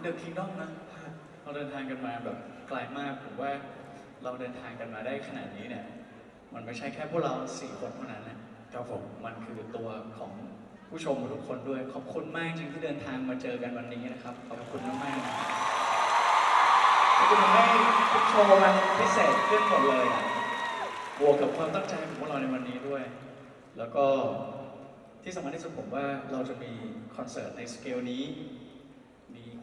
เดอะคิงดอมนะเราเดินทางกันมาแบบไกลมากผมว่าเราเดินทางกันมาได้ขนาดนี้เนี่ย มันไม่ใช่แค่พวกเราสี่คนเท่านั้นนะครับผมมันคือตัวของผู้ชมทุกคนด้วย ขอบคุณมากจริงที่เดินทางมาเจอกันวันนี้นะครับ ขอบคุณมากๆนะขอบคุณทำให้ทุกโชว์มันพิเศษขึ้นหมดเลยอะบวกกับความตั้งใจของพวกเราในวันนี้ด้วย แล้วก็ที่สำคัญที่สุดผมว่าเราจะมีคอนเสิร์ตในสเกลนี้มี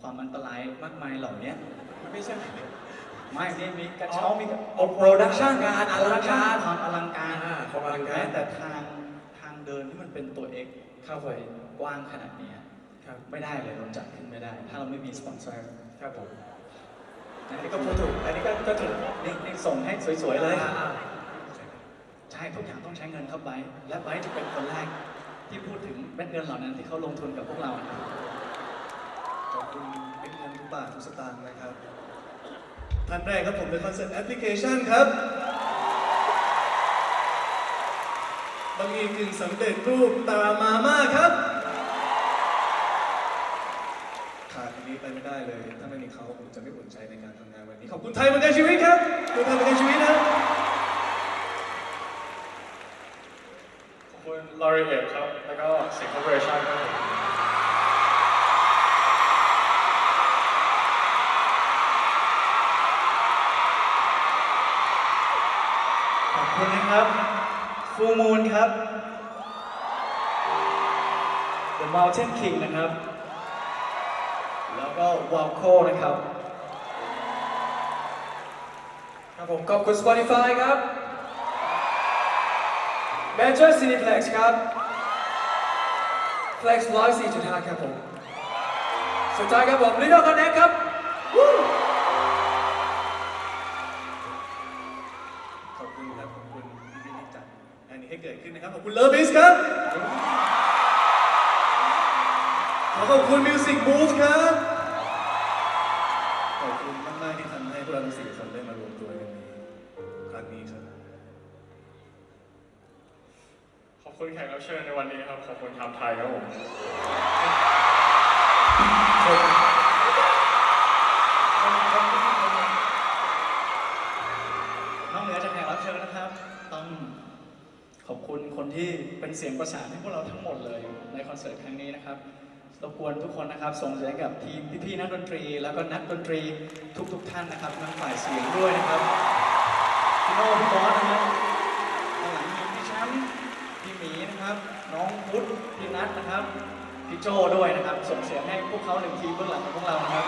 ความอันตรายมากมายเหล่านี้ไม่ใช่ ไม่นี่มีกระเช้ามีโอ้โปรดักชั่นงานอลังการความอลังการอ่าความอลังการแม้แต่ทางทางเดินที่มันเป็นตัวเอกเข้าไปกว้างขนาดเนี้ยครับไม่ได้เลยเราจัดขึ้นไม่ได้ ถ้าเราไม่มีสปอนเซอร์ครับผมอันนี้ก็พูดถูกอันนี้ก็ก็ถูกนี่นี่ส่งให้สวยๆเลยอ่าอ่าใช่ทุกอย่างต้องใช้เงินเข้าไป และไบร์ทจะเป็นคนแรกที่พูดถึงเม็ดเงินเหล่านั้นที่เขาลงทุนกับพวกเรานะ คุณเป็นเงินทุกบาททุกสตางค์นะครับท่านแรกครับผมเป็นคอนเสิร์ตแอปพลิเคชันครับบางอีกึ่งสำเร็จรูปตามาม่าครับ ขาดอันนี้ไปไม่ได้เลย ถ้าไม่มีเขาผมจะไม่อุ่นใจในการทำงานวันนี้ ขอบคุณไทยประกันชีวิตครับขอบคุณไทยประกันชีวิตนะขอบคุณลอรีเอทครับ แล้วก็สิงคโปร์ชั่นครับ ครับฟูมูลครับ The Mountain King นะครับ แล้วก็วอลโคนะครับ ครับผมขอบคุณ Spotify ครับ Major Cineplex ครับ Flex 104.5 ครับผมสุดท้ายครับผม Little Connect ครับ ให้เกิดขึ้นนะครับ ขอบคุณเลิฟบิสครับ ขอขอบคุณมิวสิกบูฟครับ ขอบคุณมากๆที่ทำให้พวกเราทั้งสี่คนได้มารวมตัวกันในครั้งนี้ครับ ขอบคุณแขกรับเชิญในวันนี้ครับ ขอบคุณทำไทยครับผม คุณคนที่เป็นเสียงประสานให้พวกเราทั้งหมดเลยในคอนเสิร์ตครั้งนี้นะครับรบกวนทุกคนนะครับส่งเสียงให้กับทีมพี่ๆนักดนตรี แล้วก็นักดนตรีทุกๆท่านนะครับทั้งฝ่ายเสียงด้วยนะครับพี่โน่พี่บอสนะครับหลังมีพี่แชมป์พี่หมีนะครับ น้องพุทธพี่นัทนะครับพี่โจด้วยนะครับ ส่งเสียงให้พวกเขาหนึ่งทีเบื้องหลังของพวกเรานะครับ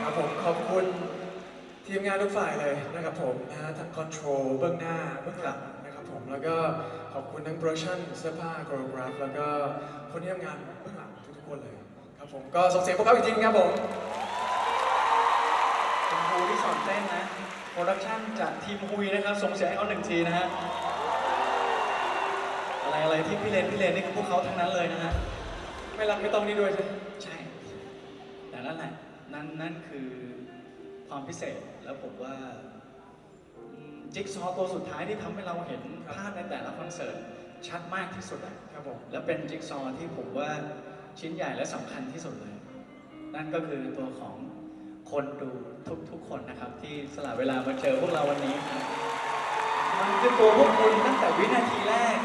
ครับผมขอบคุณ ทีมงานทุกฝ่ายเลยนะครับผมนะฮะทั้งคอนโทรลเบื้องหน้าเบื้องหลังนะครับผมแล้วก็ขอบคุณทั้งโปรดักชั่นเสื้อผ้าโคโรกราฟแล้วก็คนที่ทำงานเบื้องหลังทุกๆคนเลยครับผมก็ส่งเสียงพวกเขาอีกทีนึงครับผมคุณครูที่สอนเต้นนะโปรดักชั่นจากทีมคุยนะครับส่งเสียงให้เขาหนึ่งทีนะฮะอะไรอะไรที่พี่เลนพี่เลนนี่คือพวกเขาทั้งนั้นเลยนะฮะไม่รักไม่ต้องนี่ด้วยใช่ไหมใช่ แต่นั่นแหละนั่นนั่นคือ ความพิเศษแล้วผมว่าอืมจิ๊กซอว์ตัวสุดท้ายที่ทำให้เราเห็นภาพในแต่ละคอนเสิร์ตชัดมากที่สุดอะครับผมและเป็นจิ๊กซอว์ที่ผมว่าชิ้นใหญ่และสำคัญที่สุดเลย นั่นก็คือตัวของคนดูทุกๆคนนะครับ ที่สละเวลามาเจอพวกเราวันนี้ครับมันคือตัวพวกคุณตั้งแต่วินาทีแรก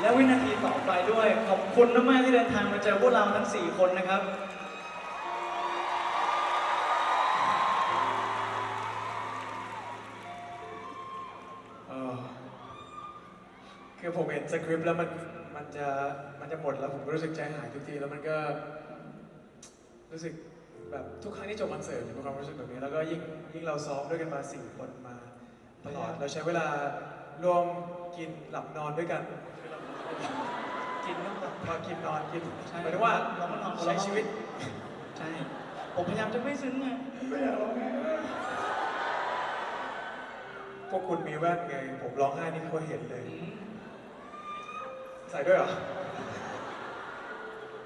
และวินาทีต่อไปด้วยขอบคุณมากๆที่เดินทางมาเจอพวกเราทั้ง 4 คนนะครับ คือผมเห็นสคริปต์แล้วมันมันจะมันจะหมดแล้วผมก็รู้สึกใจหายทุกทีแล้วมันก็ รู้สึกแบบทุกครั้งที่จบคอนเสิร์ตจะมีความรู้สึกแบบนี้ แล้วก็ยิ่งยิ่งเราซ้อมด้วยกันมาสี่คนมาตลอดเราใช้เวลาร่วมกินหลับนอนด้วยกันกินก็แบบพอกินนอนกินใช่หมายถึงว่าเราก็นอนคนละใช้ชีวิตใช่ผมพยายามจะไม่ซึ้งไงพวกคุณมีแว่นไง ผมร้องไห้นี่เขาเห็นเลย ใส่ด้วยเหรอ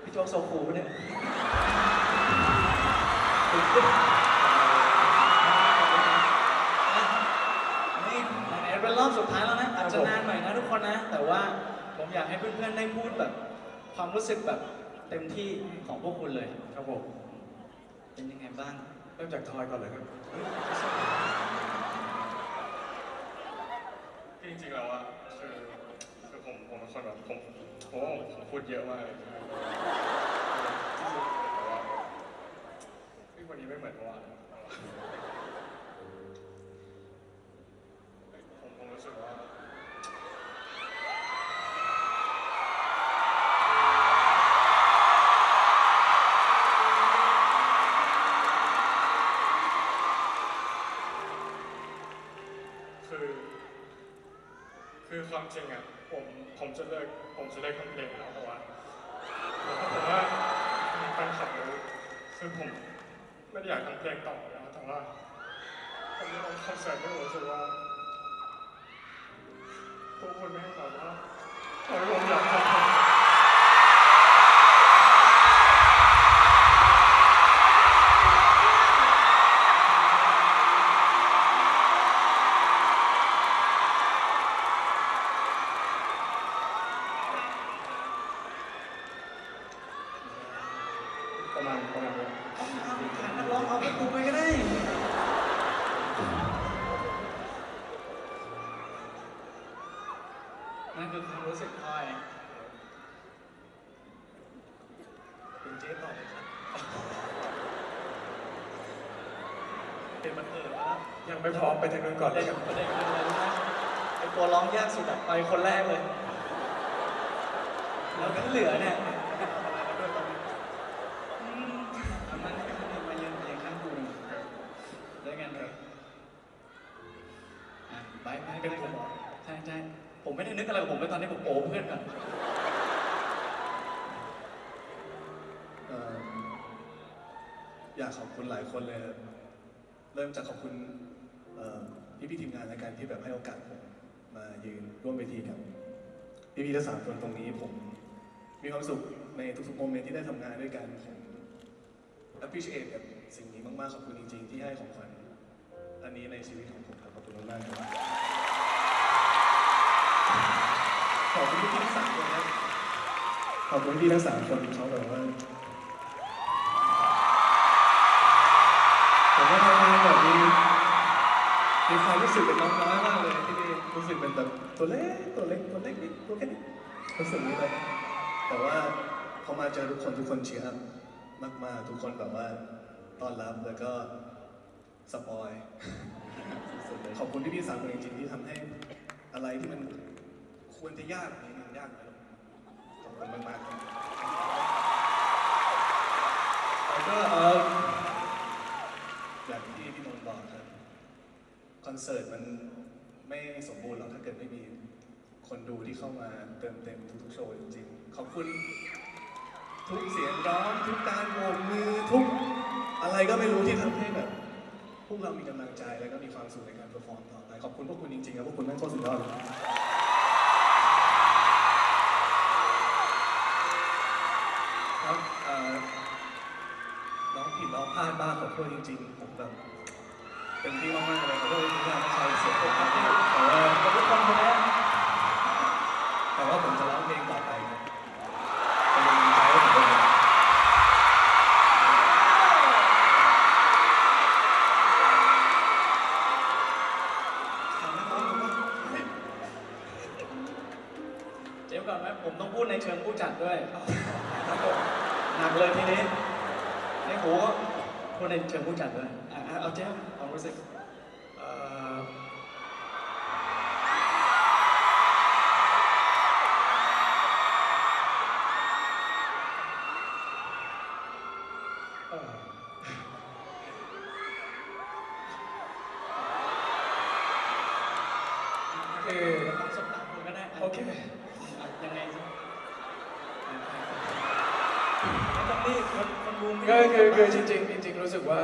พี่โจ๊กโซคูปะเนี่ยนี่ไหนๆเป็นรอบสุดท้ายแล้วนะ อาจจะนานหน่อยนะทุกคนนะ แต่ว่าผมอยากให้เพื่อนๆได้พูดแบบ ความรู้สึกแบบเต็มที่ของพวกคุณเลย ครับผม เป็นยังไงบ้าง เริ่มจากทอยก่อนเลยครับจริงๆแล้วอะคือคือ ผมผมเป็นคนแบบผมผมว่าผมพูดเยอะมากเลยคือที่สุดแต่ว่าเฮ้ยวันนี้ไม่เหมือนเมื่อวานผมผมรู้สึกว่า ริงอะผมผมจะเลิกผมจะเลิกทำเพลงแล้วเพราะว่าผมว่ามีแฟนคลับรู้คือผมไม่ได้อยากทำเพลงต่อแล้วแต่ว่าผมจะลงคอนเสิร์ตไม่รู้สึกว่าพวกคุณไม่ให้แบบว่าขอให้ผมอยากทำ นั่นคือความรู้สึกพลอยคุณเจ๊ต่อเลยครับเป็นมันเออแล้วยังไม่พร้อมไปทางนู้นก่อนปเลระยเด็คนรับประเด็นคืออะไรรู้ไหมไอตัวร้องยากสุดอะไปคนแรกเลย แล้วที่เหลือเนี่ย ผมไม่ได้นึกอะไรกับผมเลยตอนนี้ผมโอ้เพื่อนก่อนเอ่ออยากขอบคุณหลายคนเลย เริ่มจากขอบคุณพี่พี่ๆทีมงานในการที่แบบให้โอกาสผมมายืนร่วมเวทีกับพี่ๆทั้งสามคนตรงนี้ผมมีความสุขในทุกๆโมเมนต์ที่ได้ทำงานด้วยกันผม appreciate กับสิ่งนี้มากๆขอบคุณจริงๆ ที่ให้ของขวัญอันนี้ในชีวิตของผมครับขอบคุณมากๆครับ ขอบคุณพี่ทั้งสามคนนะขอบคุณพี่ทั้งสามคนเขาแบบว่าผมว่าทำงานแบบนี้มีความรู้สึกเป็นน้องน้อยมากเลยที่นี่รู้สึกเป็นแบบตัวเล็กตัวเล็กตัวเล็กนิดตัวแค่นี้รู้สึกนี้เลยแต่ว่าพอมาเจอทุกคนทุกคนเชียร์อัพมากๆ ทุกคนแบบว่าต้อนรับแล้วก็สปอยขอบคุณพี่พี่สามคนจริงๆที่ทำให้อะไรที่มัน ควรจะยากแบบนี้มันยากไปลงขอบคุณมากๆครับแล้วก็เอออย่างที่พี่นนท์บอกครับคอนเสิร์ตมันไม่สมบูรณ์หรอกถ้าเกิดไม่มีคนดูที่เข้ามาเติมเต็มทุกๆโชว์จริงๆ ขอบคุณทุกเสียงร้องทุกการโบกมือทุกอะไรก็ไม่รู้ที่ทำให้แบบพวกเรามีกำลังใจแล้วก็มีความสุขในการเปอร์ฟอร์มต่อไปขอบคุณพวกคุณจริงๆครับพวกคุณแม่งโคตรสุดยอดเลย น้องผิดน้องพลาดบ้างขอโทษจริงๆ ผมแบบเป็นที่มากๆเลยขอโทษที่ทำให้ใครเสียผมแต่ว่าขอบคุณทุกคนคนนี้แต่ว่าผมจะ พูดในเชิงผู้จัดด้ว ไม่ต้องรีบคนคนดูไม่ก็รีบคือคือจริงๆจริงๆรู้สึกว่า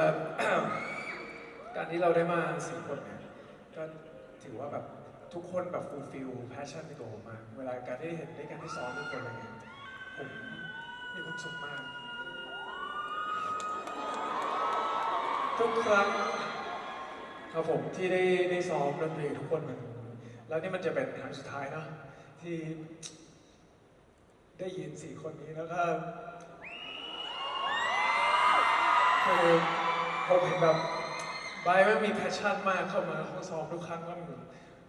การที่เราได้มาสี่คนเนี่ยก็ถือว่าแบบทุกคนแบบ fulfill passion ในตัวผมมาก เวลาการได้เห็นได้การที่ซ้อมทุกคนอะไรเงี้ยผมมีความสุขมาก ทุกครั้งครับผมที่ได้ได้ซ้อมดนตรีกับทุกคนมัน แล้วนี่มันจะเป็นครั้งสุดท้ายเนาะที่ได้ยินสี่คนนี้แล้วก็ คือผมเห็นแบบไบร์ทมันมีแพชชั่นมากเข้ามาห้องซ้อมทุกครั้งก็เหมือน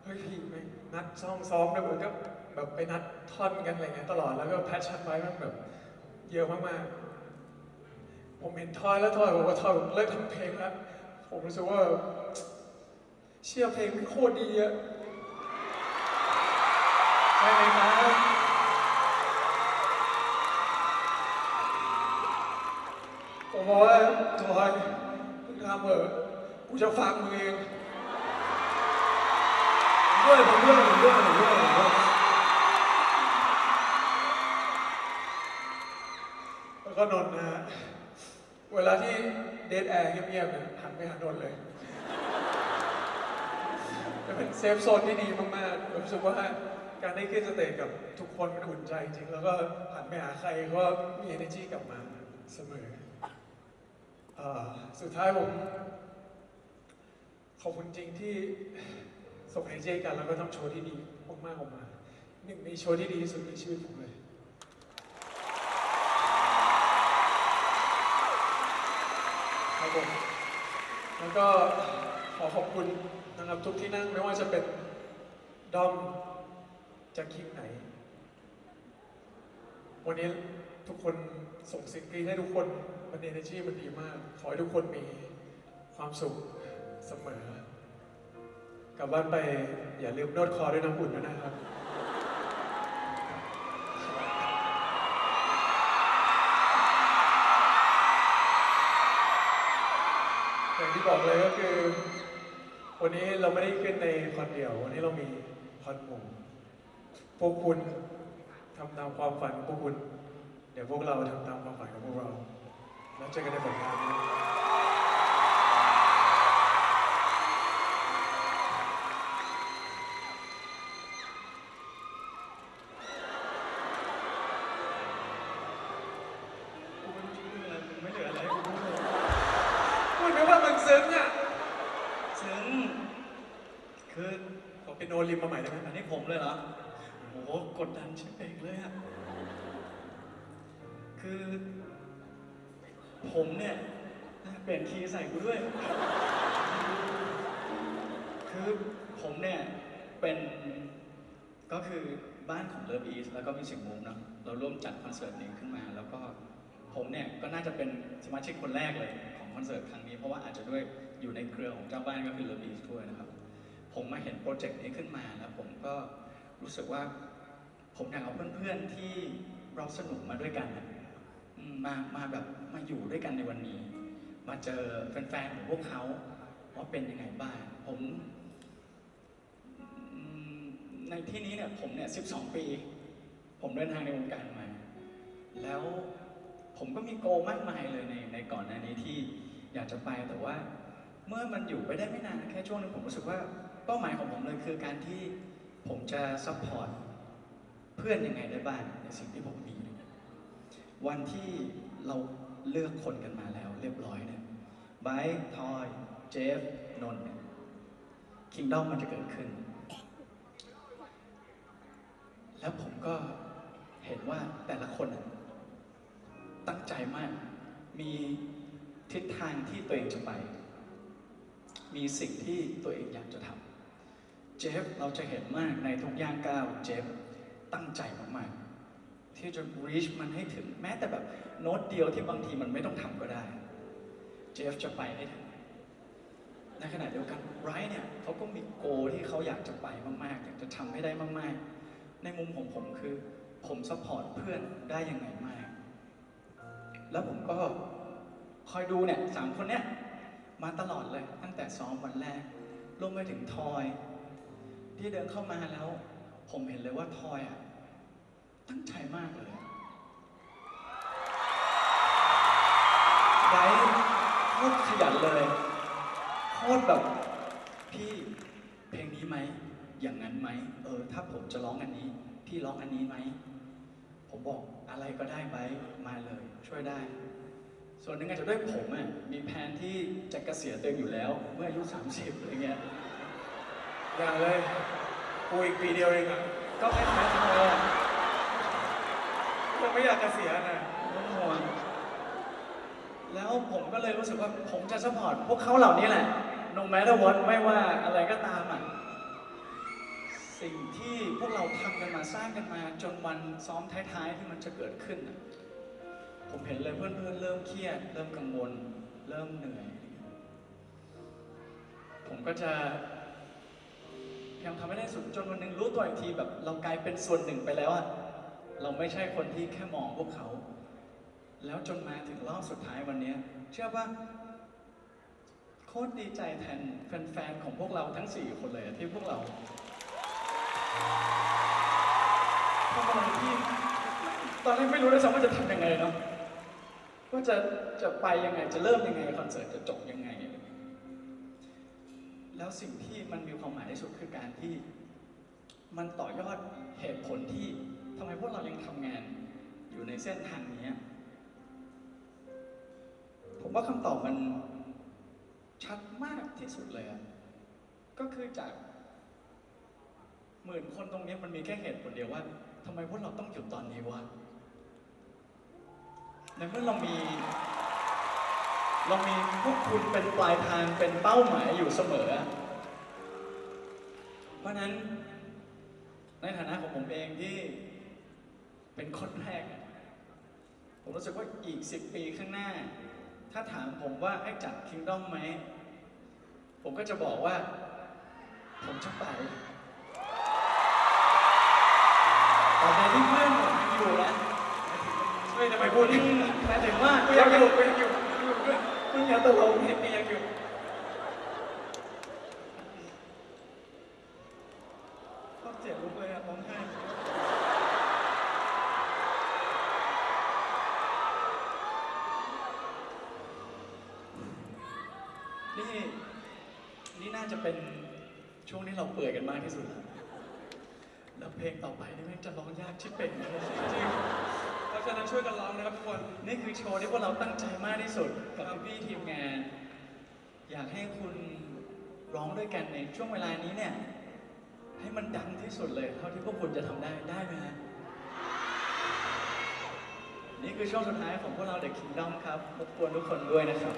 เฮ้ยพี่ไม่นัดซ้อมซ้อมแล้วผมก็แบบไปนัดท่อนกันอะไรเงี้ยตลอดแล้วก็แพชชั่นไบร์ทมันแบบเยอะมากๆ ผมเห็นทอยแล้วทอยบอกว่าทอยเลิกทำเพลงแล้วผมรู้สึกว่าเชื่อเพลงมันโคตรดีอะใช่ไหมครับ ผมบอกว่าทอยมึงทำเถอะกูจะฟังมึงเองด้วยผมด้วยผมด้วยผมด้วยผมด้วยแล้วก็นนนะฮะเวลาที่เดทแอร์เงียบๆเนี่ยหันไปหานนเลยจะเป็นเซฟโซนที่ดีมากๆผมรู้สึกว่าการได้ขึ้นสเตจกับทุกคนมันอุ่นใจจริง แล้วก็หันไปหาใครก็มี energy กลับมาเสมอ สุดท้ายผมขอบคุณจริงที่ส่ง energy กันแล้วก็ทำโชว์ที่ดีมากๆออกมาหนึ่งในโชว์ที่ดีที่สุดในชีวิตผมเลยครับผมแล้วก็ขอขอบคุณนะครับทุกที่นั่งไม่ว่าจะเป็นดอมจากคลิปไหน วันนี้ ทุกคนส่งสิ่งดีให้ทุกคนมันเอเนจีมันดีมาก ขอให้ทุกคนมีความสุขเสมอกลับบ้านไปอย่าลืมนวดคอด้วยน้ำอุ่นด้วยนะครับอย่างที่บอกเลยก็คือ วันนี้เราไม่ได้ขึ้นในคอนเดียว วันนี้เรามีคอนหมู่พวกคุณทำตามความฝันพวกคุณ เดี๋ยวพวกเราทำตามความฝันของพวกเรา แล้วเจอกันในผลงานนะกูไม่รู้จะพูดอะไรกูไม่เหลืออะไรให้กูพูดเลยพูดไหมว่ามันซึ้งอะซึ่งคือขอเป็นโนริมมาใหม่ได้ไหมอันนี้ผมเลยเหรอ ผมเนี่ยเปลี่ยนคีย์ใส่กูด้วย คือผมเนี่ยเป็นก็คือบ้านของเลิฟอีสแล้วก็มีสิงห์มุมเนาะเราร่วมจัดคอนเสิร์ตนี้ขึ้นมา แล้วก็ผมเนี่ยก็น่าจะเป็นสมาชิกคนแรกเลยของคอนเสิร์ตครั้งนี้เพราะว่าอาจจะด้วยอยู่ในเครือของเจ้าบ้านก็คือเลิฟอีสด้วยนะครับ ผมมาเห็นโปรเจกต์นี้ขึ้นมาแล้วผมก็รู้สึกว่าผมอยากเอาเพื่อนๆที่เราสนุกมาด้วยกันน่ะ มามาแบบมาอยู่ด้วยกันในวันนี้ มาเจอแฟนๆของพวกเขาว่าเป็นยังไงบ้างผมในที่นี้เนี่ยผมเนี่ย 12 ปี ผมเดินทางในวงการมา แล้วผมก็มีโกลมากมายเลยในในก่อนหน้านี้ที่อยากจะไปแต่ว่า เมื่อมันอยู่ไปได้ไม่นานแค่ช่วงนึงผมรู้สึกว่าเป้าหมายของผมเลยคือการที่ผมจะซัพพอร์ตเพื่อนยังไงได้บ้างในสิ่งที่ผมมี วันที่เราเลือกคนกันมาแล้วเรียบร้อยเนี่ยไบร์ทอยเจฟนนท์คิงดอมมันจะเกิดขึ้น แล้วผมก็เห็นว่าแต่ละคนตั้งใจมาก มีทิศทางที่ตัวเองจะไป มีสิ่งที่ตัวเองอยากจะทำ เจฟเราจะเห็นมากในทุกย่างก้าว เจฟตั้งใจมากๆ ที่จะ reach มันให้ถึงแม้แต่แบบโน้ตเดียวที่บางทีมันไม่ต้องทำก็ได้ เจฟจะไปให้ถึงในขณะเดียวกันไรท์เนี่ยเขาก็มีโกที่เขาอยากจะไปมากๆ อยากจะทำให้ได้มากๆ ในมุมของผมคือผมซัพพอร์ตเพื่อนได้ยังไงมาก แล้วผมก็คอยดูเนี่ยสามคนเนี้ยมาตลอดเลยตั้งแต่ซ้อมวันแรกรวมไปถึงทอย ที่เดินเข้ามาแล้ว ผมเห็นเลยว่าทอยอะ ตั้งใจมากเลยไบร์ทโคตรขยันเลยโคตรแบบพี่เพลงนี้ไหม อย่างนั้นไหม เออ ถ้าผมจะร้องอันนี้ พี่ร้องอันนี้ไหม ผมบอกอะไรก็ได้ไบร์ทมาเลย ช่วยได้ ส่วนหนึ่งอาจจะด้วยผมอะมีแผนที่จะเกษียณตัวเองอยู่แล้ว เมื่ออายุ30อะไรเงี้ยอย่างเลยกูอีกปีเดียวเองอะก็คล้ายๆทอยอะยัง ไม่อยากจะเสียนะเป็นแล้วผมก็เลยรู้สึกว่าผมจะสปอร์ตพวกเขาเหล่านี้แหละ no matter what ไม่ว่าอะไรก็ตามอะ สิ่งที่พวกเราทำกันมาสร้างกันมาจนวันซ้อมท้ายๆที่มันจะเกิดขึ้นน่ะผมเห็นเลยเพื่อนๆเริ่มเครียด เริ่มกังวล เริ่มเหนื่อย ผมก็จะพยายามทำให้ได้สุดจนวันหนึ่งรู้ตัวอีกทีแบบเรากลายเป็นส่วนหนึ่งไปแล้วอะ เราไม่ใช่คนที่แค่มองพวกเขา แล้วจนมาถึงรอบสุดท้ายวันนี้ เชื่อว่าโคตรดีใจแทนแฟนๆของพวกเราทั้งสี่คนเลยที่พวกเราทำอะไรที่ตอนแรกไม่รู้ด้วยซ้ำว่าจะทำยังไงเนาะว่าจะจะไปยังไงจะเริ่มยังไงคอนเสิร์ตจะจบยังไง แล้วสิ่งที่มันมีความหมายที่สุดคือการที่ มันต่อยอดเหตุผลที่ำไมพวกเรายังทำงานอยู่ในเส้นทางนี้ ผมว่าคำตอบมันชัดมากที่สุดเลย ก็คือจากหมื่นคนตรงนี้มันมีแค่เหตุผลเดียวว่าทำไมพวกเราต้องหยุดตอนนี้วะในเมื่อเรามี เรามีพวกคุณเป็นปลายทางเป็นเป้าหมายอยู่เสมอ เพราะนั้นในฐานะของผมเองที่ เป็นคนแรก ผมรู้สึกว่าอีกสิบปีข้างหน้า ถ้าถามผมว่าให้จัดคิงด้อมไหม ผมก็จะบอกว่า ผมจะไปตอนที่เพื่อนผมยังอยู่นะเฮ้ยทำไมพูดหอย่างมายถึงว่ากูยังอยู่กูยังอยู่กูยังอยู่มึงอย่าตลกเห็นกูยังอยู่ ชอบเจ็บลุกเลยอะร้องไห้นี่ นี่น่าจะเป็นช่วงที่เราเปื่อยกันมากที่สุดแล้วแล้วเพลงต่อไปนี่แม่งจะร้องยากชิบเป็นเลยจริงเพราะฉะนั้นช่วยกันร้องนะครับทุกคนนี่คือโชว์ที่พวกเราตั้งใจมากที่สุดกับพี่ๆทีมงาน อยากให้คุณร้องด้วยกันในช่วงเวลานี้เนี่ย ให้มันดังที่สุดเลย เท่าที่พวกคุณจะทำได้ได้ไหมฮะนี่คือช่วงสุดท้ายของพวกเรา The Kingdom ครับรบกวนทุกคนด้วยนะครับ